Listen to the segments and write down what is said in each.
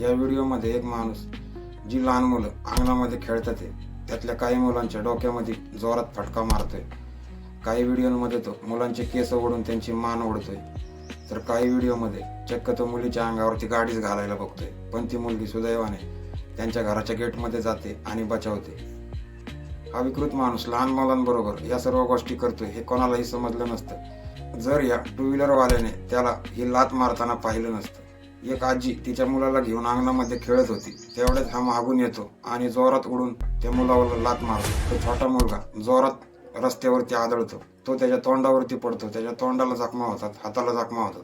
या व्हिडिओमध्ये एक माणूस जी लहान मुलं अंगणामध्ये खेळतात आहे, त्यातल्या काही मुलांच्या डोक्यामध्ये जोरात फटका मारतोय. काही व्हिडिओमध्ये तो मुलांचे केस ओढून त्यांची मान ओढतोय. तर काही व्हिडिओमध्ये चक्क तो मुलीच्या अंगावरती गाडीच घालायला बघतोय. पण ती मुलगी सुदैवाने त्यांच्या घराच्या गेटमध्ये जाते आणि बचावते. हा विकृत माणूस लहान मुलांबरोबर या सर्व गोष्टी करतोय हे कोणालाही समजलं नसतं. जर या टू व्हीलरवाल्याने त्याला ही लात मारताना पाहिलं नसतं. एक आजी तिच्या मुलाला घेऊन अंगणामध्ये खेळत होती. तेवढ्यात हा मागून येतो आणि जोरात उडून त्या मुलावर लात मारतो. तो छोटा मुलगा जोरात रस्त्यावरती आदळतो. तो त्याच्या तोंडावरती पडतो. त्याच्या तोंडाला जखमा होतात हाताला जखमा होतात.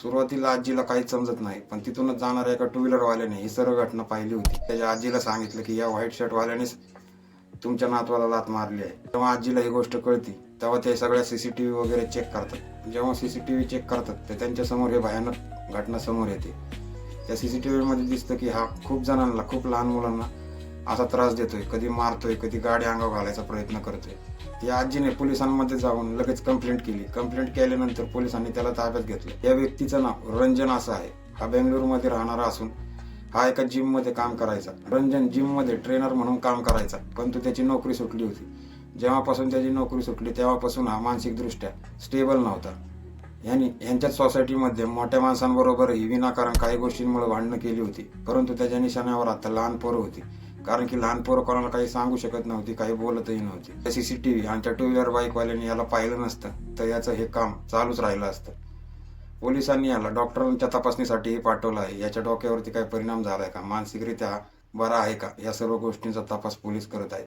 सुरुवातीला आजीला काहीच समजत नाही पण तिथूनच जाणाऱ्या एका टू व्हीलरवाल्याने ही सर्व घटना पाहिली होती. त्याच्या आजीला सांगितलं की या व्हाईट शर्टवाल्यानेच तुमच्या नातवाला लात मारली आहे. तेव्हा आजीला ही गोष्ट कळती तेव्हा ते सगळ्या सीसीटीव्ही वगैरे चेक करतात. जेव्हा सीसीटीव्ही चेक करतात ते त्यांच्यासमोर हे भयानक घटना समोर येते. त्या सी सी टी व्हीमध्ये दिसतं की हा खूप जणांना खूप लहान मुलांना असा त्रास देतोय. कधी मारतोय कधी गाडी अंगावर घालायचा प्रयत्न करतोय. या आजीने पोलिसांमध्ये जाऊन लगेच कंप्लेंट केली. कंप्लेंट केल्यानंतर पोलिसांनी त्याला ताब्यात घेतलं. या व्यक्तीचं नाव रंजन असं आहे. हा बेंगलुरूमध्ये राहणारा असून हा एका जिममध्ये काम करायचा. रंजन जिममध्ये ट्रेनर म्हणून काम करायचा. पण तो त्याची नोकरी सुटली होती. जेव्हापासून त्याची नोकरी सुटली तेव्हापासून हा मानसिकदृष्ट्या स्टेबल नव्हता. यांनी यांच्याच सोसायटीमध्ये मोठ्या माणसांबरोबरही विनाकारण काही गोष्टींमुळे भांडणं केली होती. परंतु त्याच्या निशाण्यावर आता लहान पोरं होती. कारण की लहान पोरं कोणाला काही सांगू शकत नव्हती काही बोलतही नव्हती. तशी सी टी आणि त्या टू व्हीलर बाईकवाल्यांनी याला पाहिलं नसतं तर याचं हे काम चालूच राहिलं असतं. पोलिसांनी याला डॉक्टरांच्या तपासणीसाठीही पाठवलं आहे. याच्या डोक्यावरती काही परिणाम झाला आहे का? मानसिकरित्या बरा आहे का? या सर्व गोष्टींचा तपास पोलीस करत आहेत.